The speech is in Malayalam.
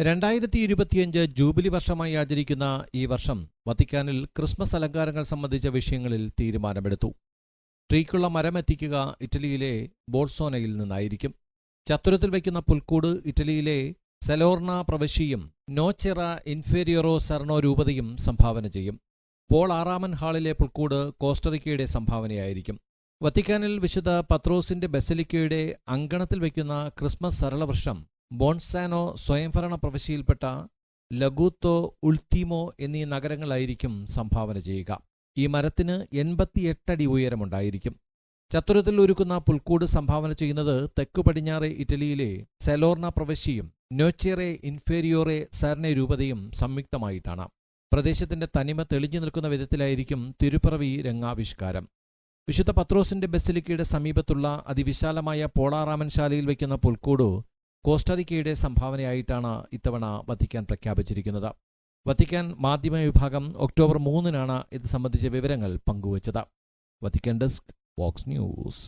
രണ്ടായിരത്തി ഇരുപത്തിയഞ്ച് ജൂബിലി വർഷമായി ആചരിക്കുന്ന ഈ വർഷം വത്തിക്കാനിൽ ക്രിസ്മസ് അലങ്കാരങ്ങൾ സംബന്ധിച്ച വിഷയങ്ങളിൽ തീരുമാനമെടുത്തു. ട്രീക്കുള്ള മരം എത്തിക്കുക ഇറ്റലിയിലെ ബോൾസോനയിൽ നിന്നായിരിക്കും. ചത്തുരത്തിൽ വയ്ക്കുന്ന പുൽക്കൂട് ഇറ്റലിയിലെ സെലോർണ പ്രവശ്യയും നോച്ചെറ ഇൻഫീരിയറോ സെർണോ രൂപതയും സംഭാവന ചെയ്യും. പോൾ ആറാമൻ ഹാളിലെ പുൽക്കൂട് കോസ്റ്ററിക്കയുടെ സംഭാവനയായിരിക്കും. വത്തിക്കാനിൽ വിശുദ്ധ പത്രോസിന്റെ ബസലിക്കയുടെ അങ്കണത്തിൽ വയ്ക്കുന്ന ക്രിസ്മസ് സരളവൃക്ഷം ബോൺസാനോ സ്വയംഭരണ പ്രവിശ്യയിൽപ്പെട്ട ലഗൂത്തോ ഉൾത്തീമോ എന്നീ നഗരങ്ങളായിരിക്കും സംഭാവന ചെയ്യുക. ഈ മരത്തിന് എൺപത്തിയെട്ടടി ഉയരമുണ്ടായിരിക്കും. ചത്തുരത്തിൽ ഒരുക്കുന്ന പുൽക്കൂട് സംഭാവന ചെയ്യുന്നത് തെക്കു പടിഞ്ഞാറെ ഇറ്റലിയിലെ സെലോർണ പ്രവശ്യയും നോച്ചേറെ ഇൻഫേരിയോറെ സർണെ രൂപതയും സംയുക്തമായിട്ടാണ്. പ്രദേശത്തിന്റെ തനിമ തെളിഞ്ഞു നിൽക്കുന്ന വിധത്തിലായിരിക്കും തിരുപ്പിറവി രംഗാവിഷ്കാരം. വിശുദ്ധ പത്രോസിന്റെ ബസിലിക്കയുടെ സമീപത്തുള്ള അതിവിശാലമായ പോളാറാമൻ ശാലയിൽ വയ്ക്കുന്ന പുൽക്കൂട് കോസ്റ്ററിക്കയുടെ സംഭാവനയായിട്ടാണ് ഇത്തവണ വത്തിക്കാൻ പ്രഖ്യാപിച്ചിരിക്കുന്നത്. വത്തിക്കാൻ മാധ്യമ വിഭാഗം ഒക്ടോബർ മൂന്നിനാണ് ഇത് സംബന്ധിച്ച വിവരങ്ങൾ പങ്കുവച്ചത്. Vatican desk Vox news.